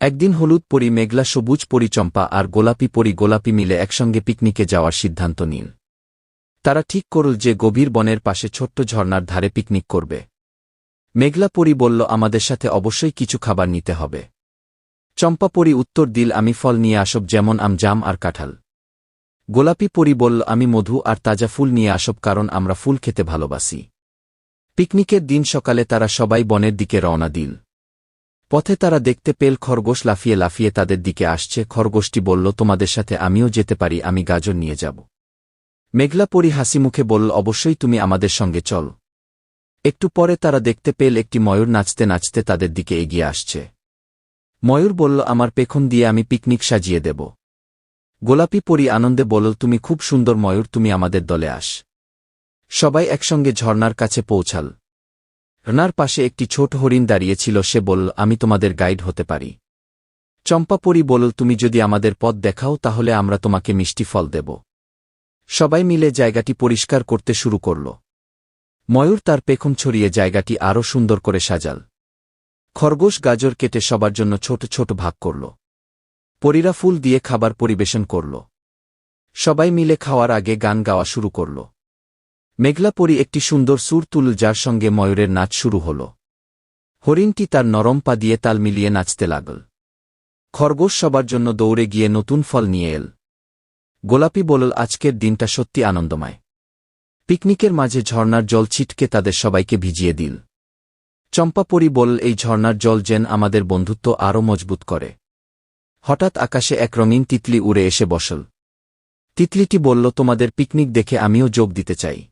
একদিন হলুদ পরি, মেঘলা সবুজ পরি, চম্পা আর গোলাপি পরি, গোলাপি মিলে একসঙ্গে পিকনিকে যাওয়ার সিদ্ধান্ত নিন। তারা ঠিক করল যে গভীর বনের পাশে ছোট্ট ঝর্ণার ধারে পিকনিক করবে। মেঘলা পরি বলল, আমাদের সাথে অবশ্যই কিছু খাবার নিতে হবে। চম্পা পরি উত্তর দিল, আমি ফল নিয়ে আসব, যেমন আম, জাম আর কাঁঠাল। গোলাপি পরি বলল, আমি মধু আর তাজা ফুল নিয়ে আসব, কারণ আমরা ফুল খেতে ভালোবাসি। পিকনিকের দিন সকালে তারা সবাই বনের দিকে রওনা দিল। পথে তারা দেখতে পেল খরগোশ লাফিয়ে লাফিয়ে তাদের দিকে আসছে। খরগোশটি বলল, তোমাদের সাথে আমিও যেতে পারি, আমি গাজর নিয়ে যাব। মেঘলা পরি হাসি মুখে বলল, অবশ্যই তুমি আমাদের সঙ্গে চল। একটু পরে তারা দেখতে পেল একটি ময়ূর নাচতে নাচতে তাদের দিকে এগিয়ে আসছে। ময়ূর বলল, আমার পেখন দিয়ে আমি পিকনিক সাজিয়ে দেব। গোলাপি পরি আনন্দে বলল, তুমি খুব সুন্দর ময়ূর, তুমি আমাদের দলে আস। সবাই একসঙ্গে ঝর্ণার কাছে পৌঁছাল। রনার পাশে একটি ছোট হরিণ দাঁড়িয়েছিল, সে বলল, আমি তোমাদের গাইড হতে পারি। চম্পাপরি বলল, তুমি যদি আমাদের পথ দেখাও, তাহলে আমরা তোমাকে মিষ্টি ফল দেব। সবাই মিলে জায়গাটি পরিষ্কার করতে শুরু করল। ময়ূর তার পেখম ছড়িয়ে জায়গাটি আরও সুন্দর করে সাজাল। খরগোশ গাজর কেটে সবার জন্য ছোট ছোট ভাগ করল। পরীরা ফুল দিয়ে খাবার পরিবেশন করল। সবাই মিলে খাওয়ার আগে গান গাওয়া শুরু করল। মেঘলাপরি একটি সুন্দর সুর তুল যার সঙ্গে ময়ূরের নাচ শুরু হল। হরিণটি তার নরম পা দিয়ে তাল মিলিয়ে নাচতে লাগল। খরগোশ সবার জন্য দৌড়ে গিয়ে নতুন ফল নিয়ে এল। গোলাপি বলল, আজকের দিনটা সত্যি আনন্দময়। পিকনিকের মাঝে ঝর্ণার জল ছিটকে তাদের সবাইকে ভিজিয়ে দিল। চম্পাপরি বলল, এই ঝর্ণার জল যেন আমাদের বন্ধুত্ব আরও মজবুত করে। হঠাৎ আকাশে এক রঙিন তিতলি উড়ে এসে বসল। তিতলিটি বলল, তোমাদের পিকনিক দেখে আমিও যোগ দিতে চাই।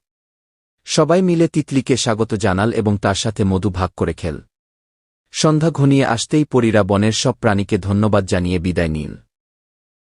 সবাই মিলে তিতলিকে স্বাগত জানাল এবং তার সাথে মধু ভাগ করে খেল। সন্ধ্যা ঘনিয়ে আসতেই পরীরা বনের সব প্রাণীকে ধন্যবাদ জানিয়ে বিদায় নিল।